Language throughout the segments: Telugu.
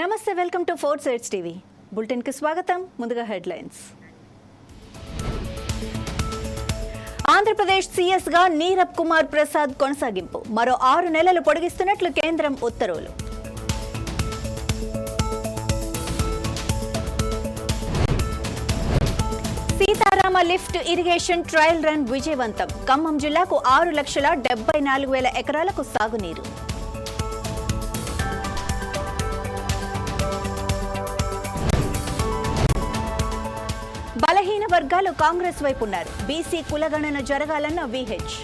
నమస్తే welcome to four sides TV. బులెటిన్కి స్వాగతం. ముందుగా హెడ్లైన్స్. ఆంధ్రప్రదేశ్ సీఎస్గా నీరబ్ కుమార్ ప్రసాద్ కొనసాగింపు. మరో ఆరు నెలలు పొడిగిస్తున్నట్లు కేంద్రం ఉత్తర్వులు. Sitarama lift irrigation trial run విజయవంతం. ఖమ్మం జిల్లాకు ఆరు లక్షల డెబ్బై నాలుగు వేల ఎకరాలకు సాగునీరు. వర్గాలు కాంగ్రెస్ వైపు ఉన్నారు బీసీ కులగణన జరగాలన్న విహెచ్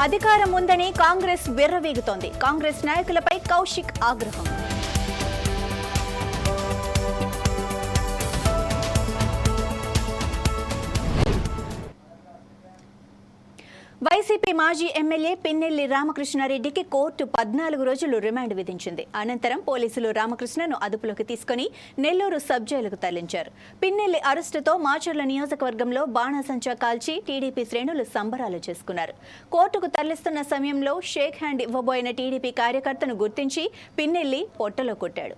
అధికారం ఉందని కాంగ్రెస్ విర్రవీగుతోంది. కాంగ్రెస్ నాయకులపై కౌశిక్ ఆగ్రహం. టీడీపీ మాజీ ఎమ్మెల్యే పిన్నెల్లి రామకృష్ణారెడ్డికి కోర్టు పద్నాలుగు రోజులు రిమాండ్ విధించింది. అనంతరం పోలీసులు రామకృష్ణను అదుపులోకి తీసుకుని నెల్లూరు సబ్ జైలుకు తరలించారు. పిన్నెల్లి అరెస్టుతో మాచర్ల నియోజకవర్గంలో బాణాసంచా కాల్చి టీడీపీ శ్రేణులు సంబరాలు చేసుకున్నారు. కోర్టుకు తరలిస్తున్న సమయంలో షేక్ హ్యాండ్ ఇవ్వబోయిన టీడీపీ కార్యకర్తను గుర్తించి పిన్నెల్లి పొట్టలో కొట్టాడు.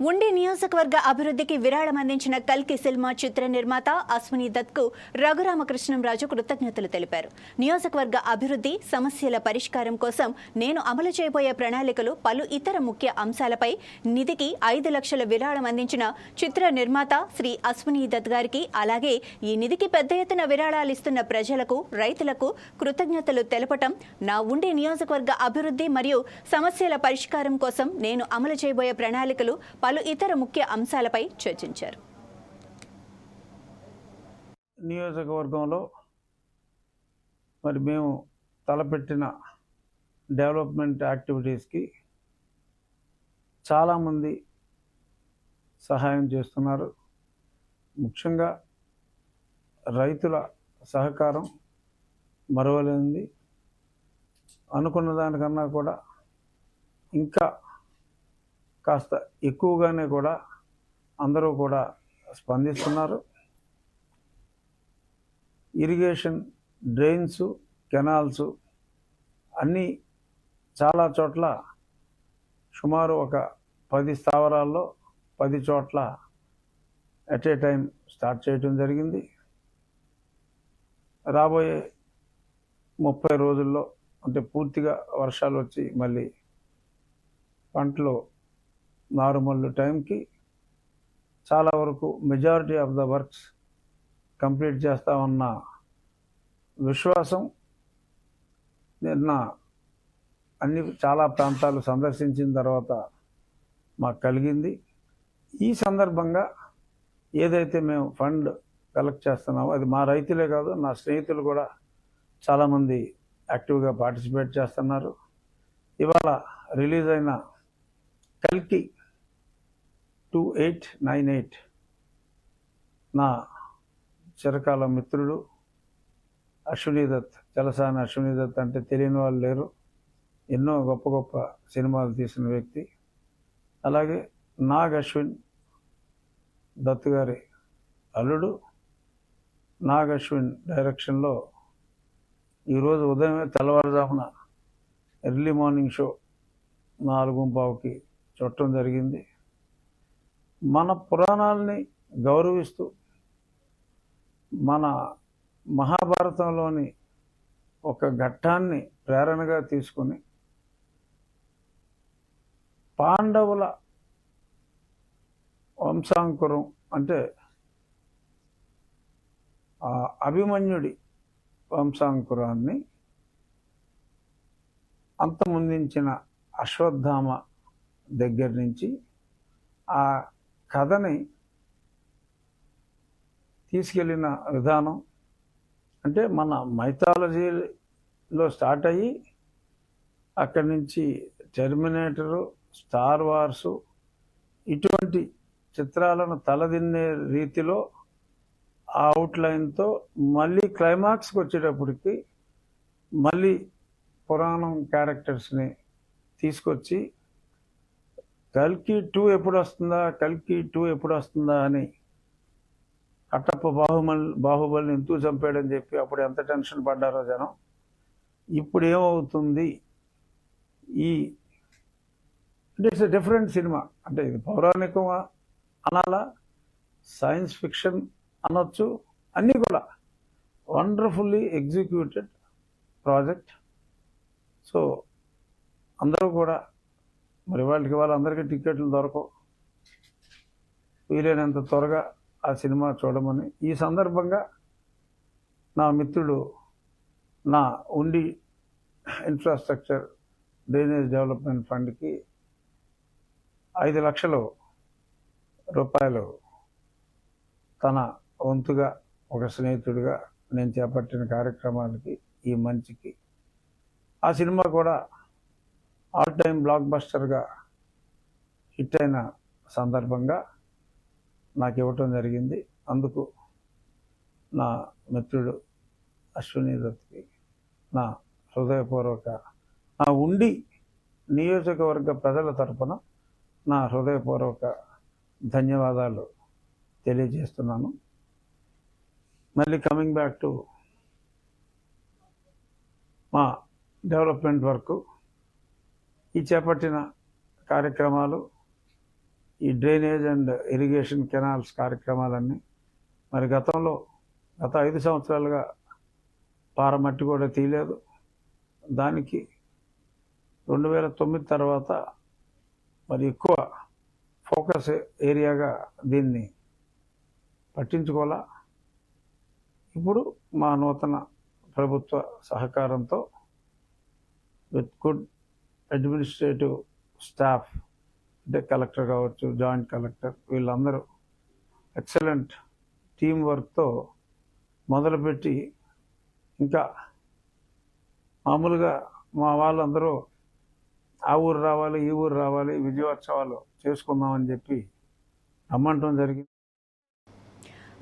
ఉండి నియోజకవర్గ అభివృద్ధికి విరాళం అందించిన కల్కి సినిమా చిత్ర నిర్మాత అశ్విని దత్కు రఘురామకృష్ణంరాజు కృతజ్ఞతలు తెలిపారు. నియోజకవర్గ అభివృద్ధి సమస్యల పరిష్కారం కోసం నేను అమలు చేయబోయే ప్రణాళికలు పలు ఇతర ముఖ్య అంశాలపై నిధికి ఐదు లక్షల విరాళం అందించిన చిత్ర నిర్మాత శ్రీ అశ్విని దత్ గారికి అలాగే ఈ నిధికి పెద్ద ఎత్తున విరాళాలు ఇస్తున్న ప్రజలకు రైతులకు కృతజ్ఞతలు తెలపటం నా ఉండి నియోజకవర్గ అభివృద్ధి మరియు సమస్యల పరిష్కారం కోసం నేను అమలు చేయబోయే ప్రణాళికలు పలు ఇతర ముఖ్య అంశాలపై చర్చించారు. నియోజకవర్గంలో మరి మేము తలపెట్టిన డెవలప్మెంట్ యాక్టివిటీస్కి చాలామంది సహాయం చేస్తున్నారు. ముఖ్యంగా రైతుల సహకారం మరవలేనిది. అనుకున్న దానికన్నా కూడా ఇంకా కాస్త ఎక్కువగానే కూడా అందరూ కూడా స్పందిస్తున్నారు. ఇరిగేషన్ డ్రైన్స్ కెనాల్స్ అన్నీ చాలా చోట్ల సుమారు ఒక పది స్థావరాల్లో పది చోట్ల ఎట్ ఏ టైం స్టార్ట్ చేయటం జరిగింది. రాబోయే ముప్పై రోజుల్లో అంటే పూర్తిగా వర్షాలు వచ్చి మళ్ళీ పంటలు నార్మల్ టైంకి చాలా వరకు majority of the works complete చేస్తామన్న విశ్వాసం నిన్న అన్ని చాలా ప్రాంతాలు సందర్శించిన తర్వాత మాకు కలిగింది. ఈ సందర్భంగా ఏదైతే మేము ఫండ్ కలెక్ట్ చేస్తున్నామో అది మా రైతులే కాదు నా స్నేహితులు కూడా చాలామంది యాక్టివ్గా పార్టిసిపేట్ చేస్తున్నారు. ఇవాళ రిలీజ్ అయిన కల్కి టూ ఎయిట్ నైన్ ఎయిట్ నా చిరకాల మిత్రుడు అశ్విని దత్ చలసాని అశ్విని దత్ అంటే తెలియని వాళ్ళు లేరు. ఎన్నో గొప్ప గొప్ప సినిమాలు తీసిన వ్యక్తి. అలాగే నాగ్ అశ్విన్ దత్ గారి అల్లుడు. నాగ్ అశ్విన్ డైరెక్షన్లో ఈరోజు ఉదయమే తెల్లవారుజామున ఎర్లీ మార్నింగ్ షో నాలుగు పావుకి చుట్టం జరిగింది. మన పురాణాలని గౌరవిస్తూ మన మహాభారతంలోని ఒక ఘట్టాన్ని ప్రేరణగా తీసుకుని పాండవుల వంశాంకురం అంటే ఆ అభిమన్యుడి వంశాంకురాన్ని అంతమొందించిన అశ్వత్థామ దగ్గర నుంచి ఆ కథని తీసుకెళ్ళిన విధానం అంటే మన మైథాలజీలో స్టార్ట్ అయ్యి అక్కడి నుంచి టెర్మినేటరు స్టార్ వార్సు ఇటువంటి చిత్రాలను తలదిన్నే రీతిలో ఆ అవుట్లైన్తో మళ్ళీ క్లైమాక్స్కి వచ్చేటప్పటికి మళ్ళీ పురాణం క్యారెక్టర్స్ని తీసుకొచ్చి కల్కి టూ ఎప్పుడు వస్తుందా కల్కి టూ ఎప్పుడు వస్తుందా అని. కట్టప్ప బాహుబలి బాహుబలిని ఎందుకు చంపాడని చెప్పి అప్పుడు ఎంత టెన్షన్ పడ్డారో జనం. ఇప్పుడు ఏమవుతుంది ఈ అంటే ఇట్స్ డిఫరెంట్ సినిమా. అంటే ఇది పౌరాణికమా అనాలా? సైన్స్ ఫిక్షన్ అనొచ్చు. అన్నీ కూడా. Wonderfully executed project. సో అందరూ కూడా మరి వాళ్ళకి వాళ్ళందరికీ టికెట్లు దొరకవు. వీలైనంత త్వరగా ఆ సినిమా చూడమని ఈ సందర్భంగా నా మిత్రుడు నా ఉండి ఇన్ఫ్రాస్ట్రక్చర్ డ్రైనేజ్ డెవలప్మెంట్ ఫండ్కి ఐదు లక్షలు రూపాయలు తన వంతుగా ఒక స్నేహితుడిగా నేను చేపట్టిన కార్యక్రమానికి ఈ మంచికి. ఆ సినిమా కూడా ఆల్ టైమ్ బ్లాక్ బస్టర్గా హిట్ అయిన సందర్భంగా నాకు ఇవ్వటం జరిగింది. అందుకు నా మిత్రుడు అశ్విని దత్కి నా హృదయపూర్వక నా ఉండి నియోజకవర్గ ప్రజల తరపున నా హృదయపూర్వక ధన్యవాదాలు తెలియజేస్తున్నాను. మళ్ళీ కమింగ్ బ్యాక్ టు మా డెవలప్మెంట్ వర్క్ ఈ చేపట్టిన కార్యక్రమాలు ఈ డ్రైనేజ్ అండ్ ఇరిగేషన్ కెనాల్స్ కార్యక్రమాలన్నీ మరి గతంలో గత ఐదు సంవత్సరాలుగా పారమట్టి కూడా తీయలేదు. దానికి రెండు వేల తొమ్మిది తర్వాత మరి ఎక్కువ ఫోకస్ ఏరియాగా దీన్ని పట్టించుకోవాలా? ఇప్పుడు మా నూతన ప్రభుత్వ సహకారంతో విత్ గుడ్ అడ్మినిస్ట్రేటివ్ స్టాఫ్ అంటే కలెక్టర్ కావచ్చు జాయింట్ కలెక్టర్ వీళ్ళందరూ ఎక్సలెంట్ టీం వర్క్తో మొదలుపెట్టి ఇంకా మామూలుగా మా వాళ్ళందరూ ఆ ఊరు రావాలి ఈ ఊరు రావాలి విజయోత్సవాలు చేసుకుందామని చెప్పి రమ్మంటం జరిగింది.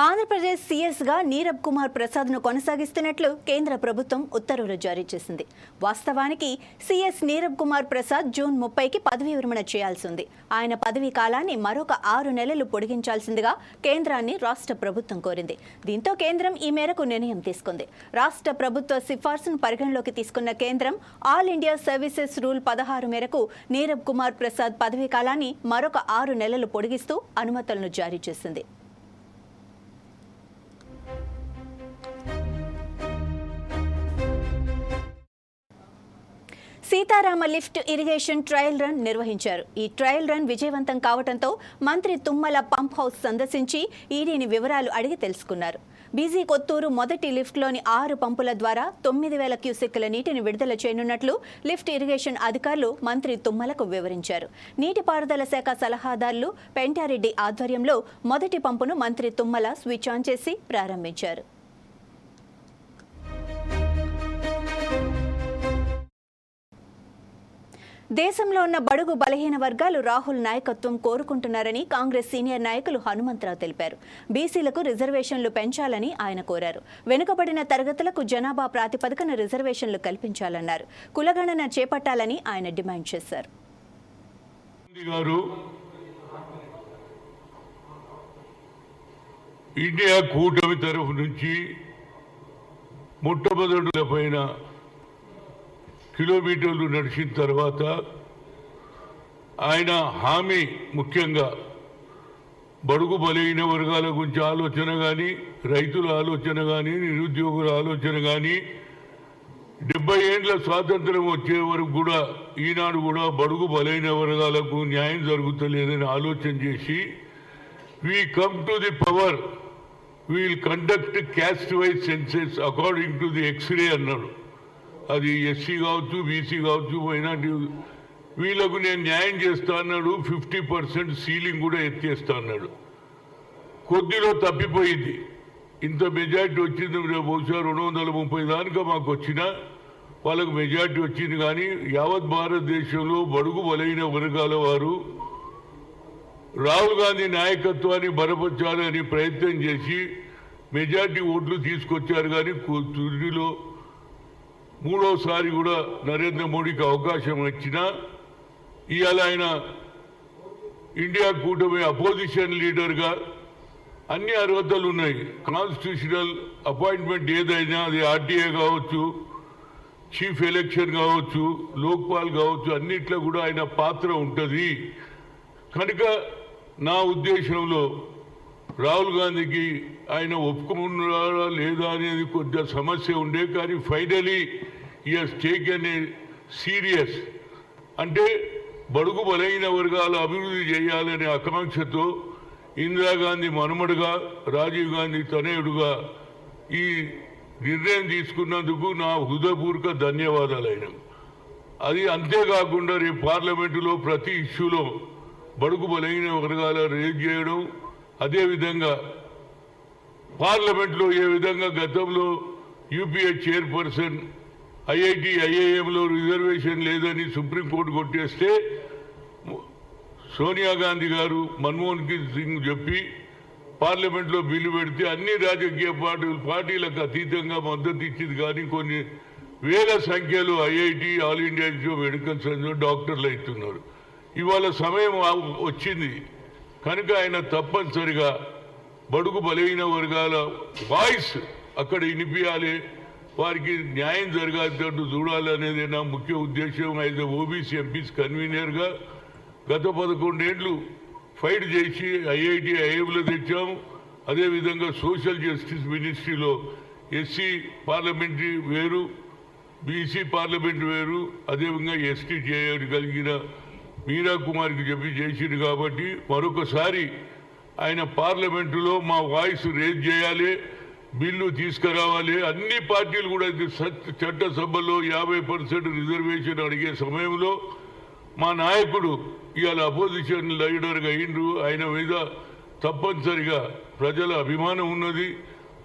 ఆంధ్రప్రదేశ్ సీఎస్గా నీరబ్ కుమార్ ప్రసాద్ను కొనసాగిస్తున్నట్లు కేంద్ర ప్రభుత్వం ఉత్తర్వులు జారీ చేసింది. వాస్తవానికి సీఎస్ నీరబ్ కుమార్ ప్రసాద్ జూన్ ముప్పైకి పదవీ విరమణ చేయాల్సి ఉంది. ఆయన పదవీ కాలాన్ని మరొక ఆరు నెలలు పొడిగించాల్సిందిగా కేంద్రాన్ని రాష్ట్ర ప్రభుత్వం కోరింది. దీంతో కేంద్రం ఈ మేరకు నిర్ణయం తీసుకుంది. రాష్ట్ర ప్రభుత్వ సిఫార్సును పరిగణలోకి తీసుకున్న కేంద్రం ఆల్ ఇండియా సర్వీసెస్ రూల్ పదహారు మేరకు నీరబ్ కుమార్ ప్రసాద్ పదవీ కాలాన్ని మరొక ఆరు నెలలు పొడిగిస్తూ అనుమతులను జారీ చేసింది. Sitarama lift irrigation trial run నిర్వహించారు. ఈ ట్రయల్ రన్ విజయవంతం కావడంతో మంత్రి తుమ్మల పంప్ హౌస్ సందర్శించి ఈడీని వివరాలు అడిగి తెలుసుకున్నారు. బీజీ కొత్తూరు మొదటి లిఫ్ట్లోని ఆరు పంపుల ద్వారా తొమ్మిది వేల క్యూసెక్కుల నీటిని విడుదల చేయనున్నట్లు లిఫ్ట్ ఇరిగేషన్ అధికారులు మంత్రి తుమ్మలకు వివరించారు. నీటిపారుదల శాఖ సలహాదారులు పెంటారెడ్డి ఆధ్వర్యంలో మొదటి పంపును మంత్రి తుమ్మల స్విచ్ ఆన్ చేసి ప్రారంభించారు. దేశంలో ఉన్న బడుగు బలహీన వర్గాలు రాహుల్ నాయకత్వం కోరుకుంటున్నారని కాంగ్రెస్ సీనియర్ నాయకులు హనుమంతరావు తెలిపారు. బీసీలకు రిజర్వేషన్లు పెంచాలని ఆయన కోరారు. వెనుకబడిన తరగతులకు జనాభా ప్రాతిపదికన రిజర్వేషన్లు కల్పించాలన్నారు. కులగణన చేపట్టాలని ఆయన డిమాండ్ చేశారు. ఇండియా కూటమి తరఫు నుంచి మొట్టమొదటి పైన కిలోమీటర్లు నడిచిన తర్వాత ఆయన హామీ ముఖ్యంగా బడుగు బలైన వర్గాల గురించి ఆలోచన కానీ రైతుల ఆలోచన కానీ నిరుద్యోగుల ఆలోచన కానీ డెబ్బై ఏండ్ల స్వాతంత్రం వచ్చే వరకు కూడా ఈనాడు కూడా బడుగు బలైన వర్గాలకు న్యాయం జరుగుతలేదని ఆలోచన చేసి we come to the power will conduct caste wise census according to the x-ray అన్నాడు అది ఎస్సీ కావచ్చు బీసీ కావచ్చు మైనార్టీ వీళ్ళకు నేను న్యాయం చేస్తా అన్నాడు ఫిఫ్టీ పర్సెంట్ సీలింగ్ కూడా ఎత్తేస్తా అన్నాడు. కొద్దిలో తప్పిపోయింది. ఇంత మెజార్టీ వచ్చింది బహుశా రెండు వందల ముప్పై దానిక మాకు వచ్చినా వాళ్ళకు మెజార్టీ వచ్చింది కానీ యావత్ భారతదేశంలో బడుగు బలైన వర్గాల వారు రాహుల్ గాంధీ నాయకత్వాన్ని బలపరచాలని ప్రయత్నం చేసి మెజార్టీ ఓట్లు తీసుకొచ్చారు కానీ తుదిలో మూడోసారి కూడా నరేంద్ర మోడీకి అవకాశం ఇచ్చినా ఇవాళ ఆయన ఇండియా కూటమి అపోజిషన్ లీడర్గా అన్ని అర్హతలు ఉన్నాయి. కాన్స్టిట్యూషనల్ అపాయింట్మెంట్ ఏదైనా అది ఆర్టీఏ కావచ్చు చీఫ్ ఎలక్షన్ కావచ్చు లోక్పాల్ కావచ్చు అన్నిట్లో కూడా ఆయన పాత్ర ఉంటుంది. కనుక నా ఉద్దేశంలో రాహుల్ గాంధీకి ఆయన ఒప్పుకున్నారా లేదా అనేది కొద్దిగా సమస్య ఉండే కానీ finally he's taken a serious. అంటే బడుగు బలైన వర్గాల అభివృద్ధి చేయాలనే ఆకాంక్షతో ఇందిరాగాంధీ మనుమడుగా రాజీవ్ గాంధీ తనయుడుగా ఈ నిర్ణయం తీసుకున్నందుకు నా హృదయపూర్వక ధన్యవాదాలు అది అంతేకాకుండా రేపు పార్లమెంటులో ప్రతి ఇష్యూలో బడుగు బలైన వర్గాల రేజ్ చేయడం అదేవిధంగా పార్లమెంట్లో ఏ విధంగా గతంలో యూపీఏ చైర్పర్సన్ ఐఐటి ఐఐఎంలో రిజర్వేషన్ లేదని సుప్రీంకోర్టు కొట్టేస్తే సోనియా గాంధీ గారు మన్మోహన్ సింగ్ చెప్పి పార్లమెంట్లో బిల్లు పెడితే అన్ని రాజకీయ పార్టీలు పార్టీలకు అతీతంగా మద్దతు ఇచ్చింది కానీ కొన్ని వేల సంఖ్యలో IIT all India institute medical science డాక్టర్లు అవుతున్నారు. ఇవాళ సమయం వచ్చింది. కనుక ఆయన తప్పనిసరిగా బడుగు బలైన వర్గాల వాయిస్ అక్కడ వినిపించాలి వారికి న్యాయం జరగాలంటూ చూడాలనేది నా ముఖ్య ఉద్దేశం. అయితే ఓబీసీ ఎంపీస్ కన్వీనర్గా గత పదకొండేండ్లు ఫైట్ చేసి ఐఐటి ఐఎంలో తెచ్చాము. అదేవిధంగా సోషల్ జస్టిస్ మినిస్ట్రీలో ఎస్సీ పార్లమెంటరీ వేరు బీసీ పార్లమెంట్ వేరు అదేవిధంగా ఎస్టీ చేయగలిగిన మీరా కుమార్కి చెప్పి చేసిండు కాబట్టి మరొకసారి ఆయన పార్లమెంటులో మా వాయిస్ రేజ్ చేయాలి బిల్లు తీసుకురావాలి. అన్ని పార్టీలు కూడా చట్టసభలో యాభై పర్సెంట్ రిజర్వేషన్ అడిగే సమయంలో మా నాయకుడు ఇవాళ అపోజిషన్ లీడర్గా అయిండ్రు ఆయన మీద తప్పనిసరిగా ప్రజల అభిమానం ఉన్నది.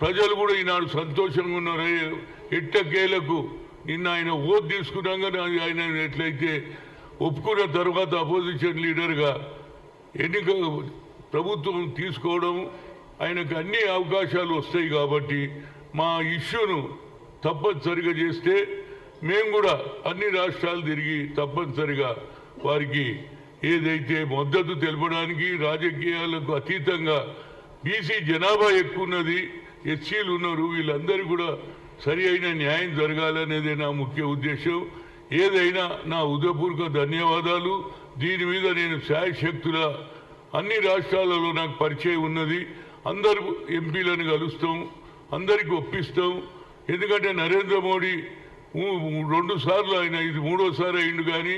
ప్రజలు కూడా ఈనాడు సంతోషంగా ఉన్నారు. ఎట్టకేలకు నిన్న ఆయన ఓటు తీసుకున్నాక ఆయన ఎట్లయితే ఒప్పుకున్న తర్వాత అపోజిషన్ లీడర్గా ఎన్నిక ప్రభుత్వం తీసుకోవడం ఆయనకు అన్ని అవకాశాలు వస్తాయి కాబట్టి మా ఇష్యూను తప్పనిసరిగా చేస్తే మేము కూడా అన్ని రాష్ట్రాలు తిరిగి తప్పనిసరిగా వారికి ఏదైతే మద్దతు తెలపడానికి రాజకీయాలకు అతీతంగా బీసీ జనాభా ఎక్కువ ఉన్నది ఎస్సీలు ఉన్నారు వీళ్ళందరూ కూడా సరి అయిన న్యాయం జరగాలనేదే నా ముఖ్య ఉద్దేశం. ఏదైనా నా ఉదయపూర్వక ధన్యవాదాలు. దీని మీద నేను శాయశక్తుల అన్ని రాష్ట్రాలలో నాకు పరిచయం ఉన్నది. అందరు ఎంపీలను కలుస్తాం అందరికి ఒప్పిస్తాం. ఎందుకంటే నరేంద్ర మోడీ రెండు సార్లు ఆయన ఇది మూడోసారి అయిండు కానీ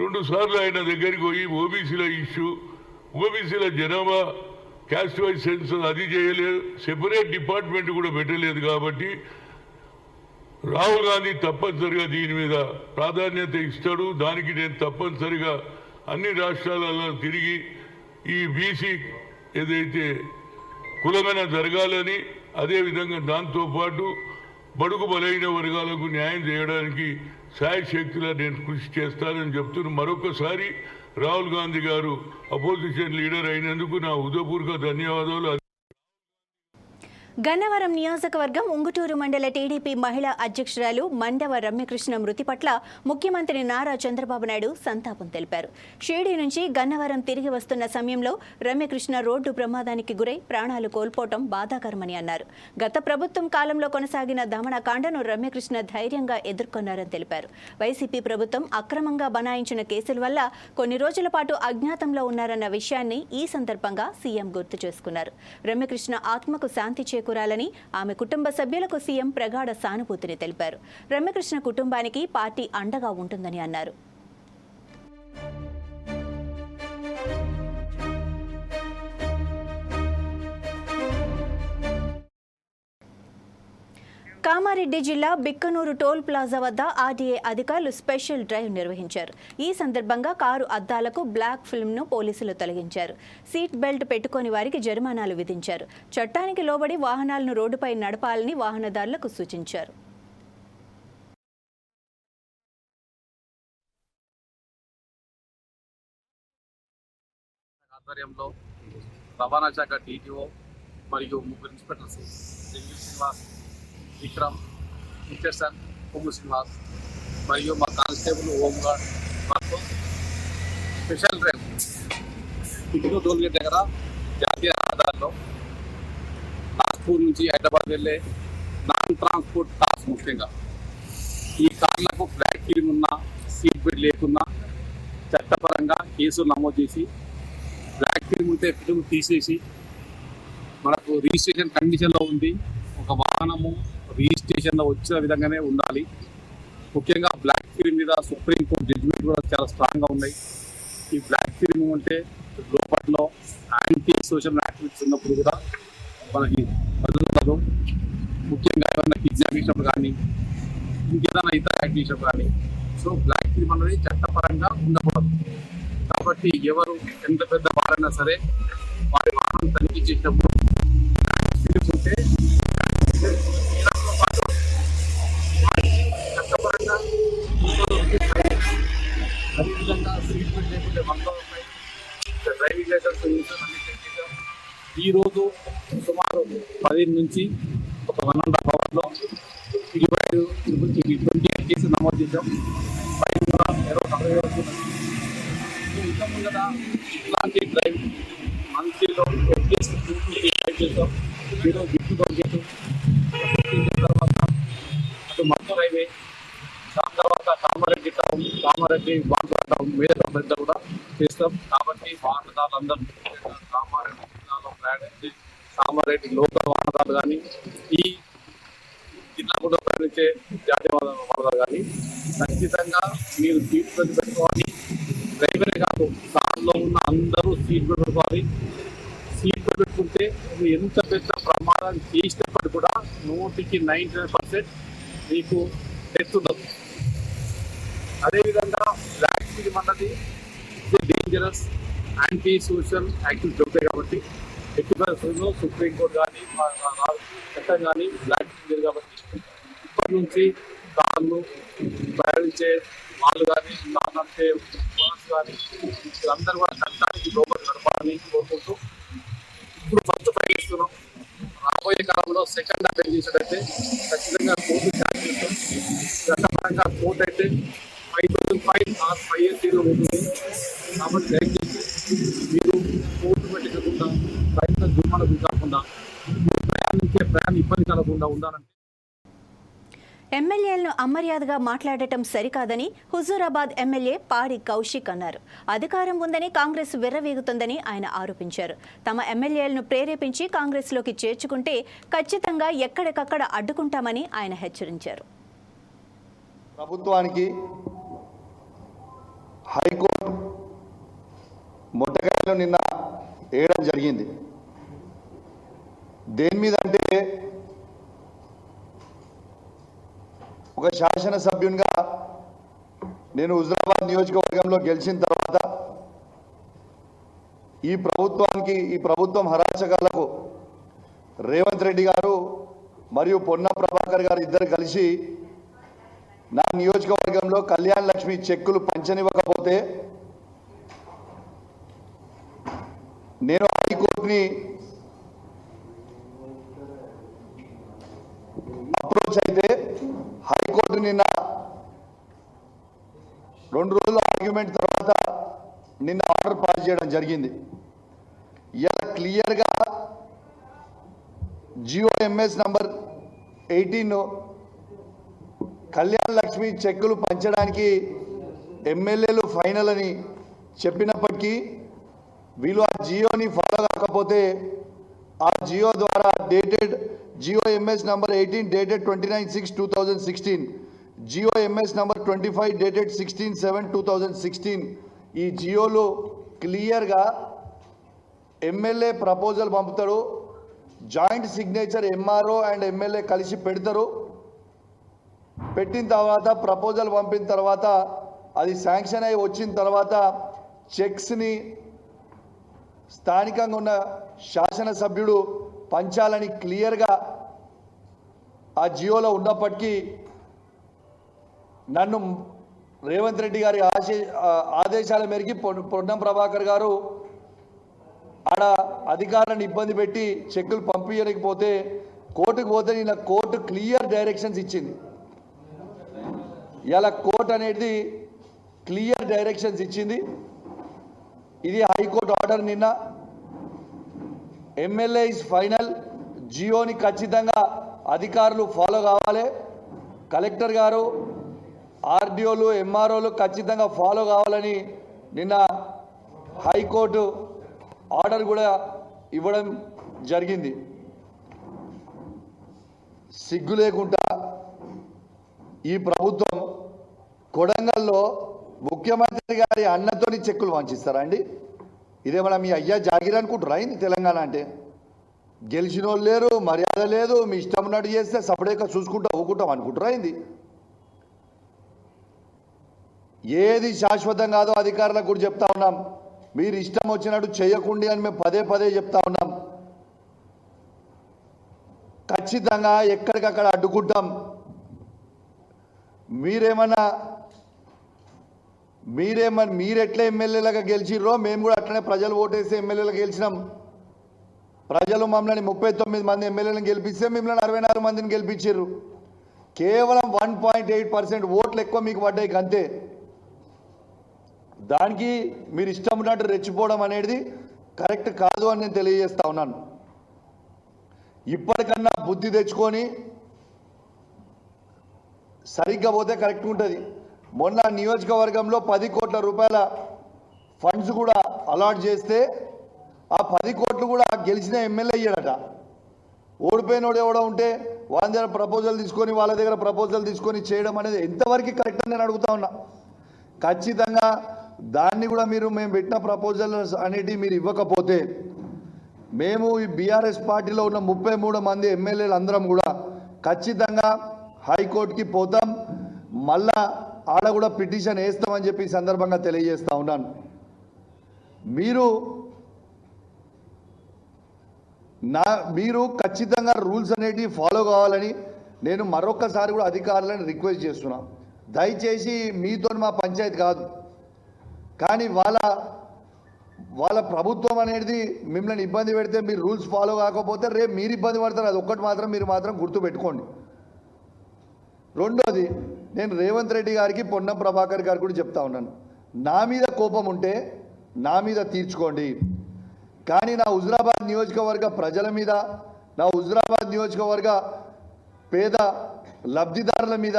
రెండు సార్లు ఆయన దగ్గరికి పోయి ఓబీసీల ఇష్యూ ఓబీసీల జనాభా క్యాస్ట్ వైజ్ సెన్సస్ అది చేయలేదు. సెపరేట్ డిపార్ట్మెంట్ కూడా పెట్టలేదు కాబట్టి రాహుల్ గాంధీ తప్పనిసరిగా దీని మీద ప్రాధాన్యత ఇస్తాడు. దానికి నేను తప్పనిసరిగా అన్ని రాష్ట్రాలలో తిరిగి ఈ బీసీ ఏదైతే కులమైన జరగాలని అదేవిధంగా దాంతోపాటు బడుగు బలైన వర్గాలకు న్యాయం చేయడానికి శాయశక్తిలా నేను కృషి చేస్తానని చెప్తున్న. మరొకసారి రాహుల్ గాంధీ గారు అపోజిషన్ లీడర్ అయినందుకు నా ఉదయపూర్గా ధన్యవాదాలు. గన్నవరం నియోజకవర్గం ఉంగుటూరు మండల టీడీపీ మహిళా అధ్యక్షురాలు మండవ రమ్యకృష్ణ మృతి పట్ల ముఖ్యమంత్రి నారా చంద్రబాబు నాయుడు సంతాపం తెలిపారు. షిరిడి నుంచి గన్నవరం తిరిగి వస్తున్న సమయంలో రమ్యకృష్ణ రోడ్డు ప్రమాదానికి గురై ప్రాణాలు కోల్పోవటం బాధాకరమని అన్నారు. గత ప్రభుత్వం కాలంలో కొనసాగిన దమణకాండను రమ్యకృష్ణ ధైర్యంగా ఎదుర్కొన్నారని తెలిపారు. వైసీపీ ప్రభుత్వం అక్రమంగా బనాయించిన కేసుల వల్ల కొన్ని రోజుల పాటు అజ్ఞాతంలో ఉన్నారన్న విషయాన్ని ఈ సందర్భంగా సీఎం గుర్తు చేసుకున్నారు. రమ్యకృష్ణ ఆత్మకు శాంతి చేకూరాలని ఆమె కుటుంబ సభ్యులకు సీఎం ప్రగాఢ సానుభూతిని తెలిపారు. రమ్యకృష్ణ కుటుంబానికి పార్టీ అండగా ఉంటుందని అన్నారు. కామారెడ్డి జిల్లా బిక్కనూరు టోల్ ప్లాజా వద్ద ఆర్డీఏ అధికారులు స్పెషల్ డ్రైవ్ నిర్వహించారు. ఈ సందర్భంగా కారు అద్దాలకు బ్లాక్ ఫిల్మ్ను పోలీసులు తొలగించారు. సీట్ బెల్ట్ పెట్టుకొని వారికి జరిమానాలు విధించారు. చట్టానికి లోబడి వాహనాలను రోడ్డుపై నడపాలని వాహనదారులకు సూచించారు. ఆధ్వర్యంలో రవాణా శాఖ టీటీఓ మరియు ముగ్గురు ఇన్స్పెక్టర్స్ శ్రీనివాస్ విక్రమ్ ముఖ్యస్థన్ పొంగు శ్రీనివాస్ మరియు మా కానిస్టేబుల్ హోంగార్డ్ మాతో స్పెషల్ డ్రైవ్ ఇటు టోల్గేట్ దగ్గర జాతీయ రహదారిలో నాగ్పూర్ నుంచి హైదరాబాద్ వెళ్ళే నాన్ ట్రాన్స్పోర్ట్ కార్స్ ముఖ్యంగా. ఈ కార్లకు బ్లాక్ ఫిల్మ్ ఉన్నా సీట్ బెల్ట్ లేకున్నా చట్టపరంగా కేసులు నమోదు చేసి బ్లాక్ ఫిల్మ్ ఉంటే ఫిల్మ్ తీసేసి మనకు రిజిస్ట్రేషన్ కండిషన్లో ఉంది. ఒక వాహనము రిజిస్ట్రేషన్లో వచ్చిన విధంగానే ఉండాలి. ముఖ్యంగా బ్లాక్ ఫిల్మ్ మీద సుప్రీంకోర్టు జడ్జిమెంట్ కూడా చాలా స్ట్రాంగ్గా ఉన్నాయి. ఈ బ్లాక్ ఫిల్మ్ అంటే లోపట్లో యాంటీ సోషల్ యాక్టివిటీస్ ఉన్నప్పుడు కూడా మనకి వదులుతారు ముఖ్యంగా ఏమైనా కిడ్నాప్ చేసినప్పుడు కానీ ఇంకేదైనా ఇతర యాక్ట్ చేసినప్పుడు కానీ. సో బ్లాక్ ఫిల్మ్ అనేది చట్టపరంగా ఉండకూడదు. కాబట్టి ఎవరు ఎంత పెద్ద వారైనా సరే వారి వాహనం తనిఖీ చేసినప్పుడు ఈరోజు ఈ రోజు సుమారు పది నుంచి ఒక వన్ అండ్ హాఫ్ అవర్లో ఇరవై ఐదు ట్వంటీ ఎయిట్ కేసులు నమోదు చేశాం. పైన కూడా ఇరవై వరకు ఇట్లాంటి డ్రైవ్ మంత్రిలో డ్రైవ్ గిఫ్ట్ బడ్జెట్ తర్వాత అటు మొత్తం దాని తర్వాత కామారెడ్డి టౌన్ కామారెడ్డి బాండ్ల టౌన్ మీద పెద్ద కూడా చేస్తాం కాబట్టి వాళ్ళందరూ ముఖ్యంగా కామారెడ్డి జిల్లాలో కామారెడ్డి లోకల్ వాహనాలు కానీ ఈ జిల్లా కూడా ప్రయాణించే జాతీయ వాహనాలు కానీ ఖచ్చితంగా మీరు సీట్ బెల్ట్ పెట్టుకోవాలి. డ్రైవరే కాదు కార్లో ఉన్న అందరూ సీట్ బెల్ట్ పెట్టుకోవాలి. సీట్ బెల్ట్ పెట్టుకుంటే ఎంత పెద్ద ప్రమాదం చేసినప్పటికీ కూడా నూటికి నైంటీ పర్సెంట్ మీకు డెత్ ఉండదు. అదేవిధంగా బ్లాక్ ఫిల్మ్ అన్నది డేంజరస్ యాంటీ సోషల్ యాక్టివిటీ దొరుకుతాయి కాబట్టి ఎట్టి పరిస్థితుల్లో సుప్రీంకోర్టు కానీ చట్టం కానీ బ్లాక్ లేదు కాబట్టి ఇప్పటి నుంచి కార్లు ప్రయాణించే వాళ్ళు కానీ కార్లు అంటే కానీ వీళ్ళందరూ కూడా చట్టానికి లోపల నడపాలని కోరుకుంటూ ఇప్పుడు ఫస్ట్ ఫైల్ ఇస్తున్నాం రాబోయే కాలంలో సెకండ్ అటెండ్ చేసినట్టయితే ఖచ్చితంగా కోర్టు ఛార్జ్ చేస్తాం. చట్టపరంగా కోర్టు అయితే five thousand five or five years ఏదో ఉంటుంది కాబట్టి దయచేసి మీరు కోర్టు పెట్టకుండా ప్రయత్నం దుర్మలకు కాకుండా ప్రయాణించే ప్రయాణం ఇబ్బంది కలగకుండా ఉండాలంటే ఎమ్మెల్యేలను అమర్యాదగా మాట్లాడటం సరికాదని హుజూరాబాద్ ఎమ్మెల్యే పాడి కౌశిక్ అన్నారు. అధికారం ఉందని కాంగ్రెస్ విర్రవీగుతుందని ఆయన ఆరోపించారు. తమ ఎమ్మెల్యేలను ప్రేరేపించి కాంగ్రెస్లోకి చేర్చుకుంటే ఖచ్చితంగా ఎక్కడికక్కడ అడ్డుకుంటామని ఆయన హెచ్చరించారు. ప్రభుత్వానికి హైకోర్టు మొట్టకాయలు నిన్న వేయడం జరిగింది. దేని మీద అంటే ఒక శాసనసభ్యునిగా నేను హుజరాబాద్ నియోజకవర్గంలో గెలిచిన తర్వాత ఈ ప్రభుత్వానికి ఈ ప్రభుత్వం హరాచకాలకు రేవంత్ రెడ్డి గారు మరియు పొన్న ప్రభాకర్ గారు ఇద్దరు కలిసి నా నియోజకవర్గంలో కళ్యాణ్ లక్ష్మి చెక్కులు పంచనివ్వకపోతే నేను హైకోర్టుని అప్రోచ్ అయితే హైకోర్టు నిన్న రెండు రోజుల ఆర్గ్యుమెంట్ తర్వాత నిన్న ఆర్డర్ పాస్ చేయడం జరిగింది. ఇలా క్లియర్గా GO MS number eighteen Kalyan Lakshmi చెక్కులు పంచడానికి ఎమ్మెల్యేలు ఫైనల్ అని చెప్పినప్పటికీ వీళ్ళు ఆ జియోని ఫాలో కాకపోతే ఆ జియో ద్వారా dated GO MS number eighteen dated twenty nine six two thousand sixteen GO MS number twenty five dated sixteen seven two thousand sixteen ఈ జియోలో క్లియర్గా ఎమ్మెల్యే ప్రపోజల్ పంపుతాడు joint signature MRO and MLA కలిసి పెడతారు. పెట్టిన తర్వాత ప్రపోజల్ పంపిన తర్వాత అది శాంక్షన్ అయి వచ్చిన తర్వాత చెక్స్ని స్థానికంగా ఉన్న శాసనసభ్యుడు పంచాలని క్లియర్గా ఆ జియోలో ఉన్నప్పటికీ నన్ను రేవంత్ రెడ్డి గారి ఆశే ఆదేశాల మేరకు పొన్నం ప్రభాకర్ గారు ఆడ అధికారులను ఇబ్బంది పెట్టి చెక్కులు పంపించలేకపోతే కోర్టుకు పోతే నిన్న కోర్టు క్లియర్ డైరెక్షన్స్ ఇచ్చింది. ఇలా కోర్టు అనేది క్లియర్ డైరెక్షన్స్ ఇచ్చింది. ఇది హైకోర్టు ఆర్డర్ నిన్న. ఎమ్మెల్యే ఇస్ ఫైనల్ జియోని ఖచ్చితంగా అధికారులు ఫాలో కావాలి. కలెక్టర్ గారు ఆర్డీఓలు ఎంఆర్ఓలు ఖచ్చితంగా ఫాలో కావాలని నిన్న హైకోర్టు ఆర్డర్ కూడా ఇవ్వడం జరిగింది. సిగ్గు లేకుండా ఈ ప్రభుత్వం కొడంగల్లో ముఖ్యమంత్రి గారి అన్నతోని చెక్కులు వంచిస్తారా అండి? ఇదేమన్నా మీ అయ్యా జాగిరి అనుకుంటారా అయింది తెలంగాణ అంటే? గెలిచిన వాళ్ళు లేరు మర్యాద లేదు మీ ఇష్టం ఉన్నట్టు చేస్తే సపరేట్గా చూసుకుంటా ఊకుంటాం అనుకుంటారా అయింది ఏది శాశ్వతం కాదో అధికారులకు కూడా చెప్తా ఉన్నాం. మీరు ఇష్టం వచ్చినట్టు చేయకుండి అని మేము పదే పదే చెప్తా ఉన్నాం. ఖచ్చితంగా ఎక్కడికక్కడ అడ్డుకుంటాం. మీరేమన్నా మీరేమన్నా మీరెట్లా ఎమ్మెల్యేలుగా గెలిచిర్రో మేము కూడా అట్లనే ప్రజలు ఓటేసి ఎమ్మెల్యేలు గెలిచినాం. ప్రజలు మమ్మల్ని ముప్పై తొమ్మిది మంది ఎమ్మెల్యేలను గెలిపిస్తే మిమ్మల్ని అరవై నాలుగు మందిని గెలిపించారు కేవలం వన్ పాయింట్ ఎయిట్ పర్సెంట్ ఓట్లు ఎక్కువ మీకు పడ్డాయి అంతే దానికి మీరు ఇష్టం ఉన్నట్టు రెచ్చిపోవడం అనేది కరెక్ట్ కాదు అని నేను తెలియజేస్తా ఉన్నాను. ఇప్పటికన్నా బుద్ధి తెచ్చుకొని సరిగ్గా పోతే కరెక్ట్ ఉంటుంది. మొన్న నియోజకవర్గంలో పది కోట్ల రూపాయల ఫండ్స్ కూడా అలాట్ చేస్తే ఆ పది కోట్లు కూడా గెలిచిన ఎమ్మెల్యే అయ్యాడట ఓడిపోయినోడు ఎవడో ఉంటే వాళ్ళ దగ్గర ప్రపోజల్ తీసుకొని వాళ్ళ దగ్గర ప్రపోజల్ తీసుకొని చేయడం అనేది ఎంతవరకు కరెక్ట్ అని నేను అడుగుతా ఉన్నా. ఖచ్చితంగా దాన్ని కూడా మీరు మేము పెట్టిన ప్రపోజల్ అనేటివి మీరు ఇవ్వకపోతే మేము ఈ బీఆర్ఎస్ పార్టీలో ఉన్న ముప్పై మూడు మంది ఎమ్మెల్యేలు అందరం కూడా ఖచ్చితంగా హైకోర్టుకి పోతాం. మళ్ళా ఆడ కూడా పిటిషన్ వేస్తామని చెప్పి సందర్భంగా తెలియజేస్తా ఉన్నాను. మీరు నా మీరు ఖచ్చితంగా రూల్స్ అనేటివి ఫాలో కావాలని నేను మరొకసారి కూడా అధికారులను రిక్వెస్ట్ చేస్తున్నా. దయచేసి మీతో మా పంచాయతీ కాదు. కానీ వాళ్ళ వాళ్ళ ప్రభుత్వం అనేది మిమ్మల్ని ఇబ్బంది పెడితే మీరు రూల్స్ ఫాలో కాకపోతే రేపు మీరు ఇబ్బంది పడతారు. అది ఒక్కటి మాత్రం మీరు మాత్రం గుర్తుపెట్టుకోండి. రెండోది నేను రేవంత్ రెడ్డి గారికి పొన్నం ప్రభాకర్ గారు కూడా చెప్తా ఉన్నాను. నా మీద కోపం ఉంటే నా మీద తీర్చుకోండి. కానీ నా హుజరాబాద్ నియోజకవర్గ ప్రజల మీద నా హుజరాబాద్ నియోజకవర్గ పేద లబ్ధిదారుల మీద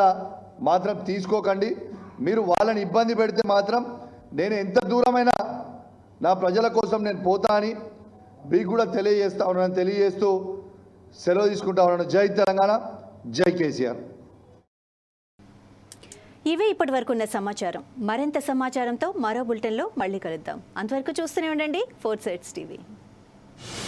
మాత్రం తీసుకోకండి. మీరు వాళ్ళని ఇబ్బంది పెడితే మాత్రం నేను ఎంత దూరమైనా నా ప్రజల కోసం నేను పోతా అని మీకు కూడా తెలియజేస్తా ఉన్నాను తెలియజేస్తూ సెలవు తీసుకుంటా ఉన్నాను. జై తెలంగాణ జై కేసీఆర్. ఇవే ఇప్పటి వరకు ఉన్న సమాచారం. మరింత సమాచారంతో మరో బులెటిన్లో మళ్ళీ కలుద్దాం. అంతవరకు చూస్తూనే ఉండండి ఫోర్ సైడ్స్ టీవీ.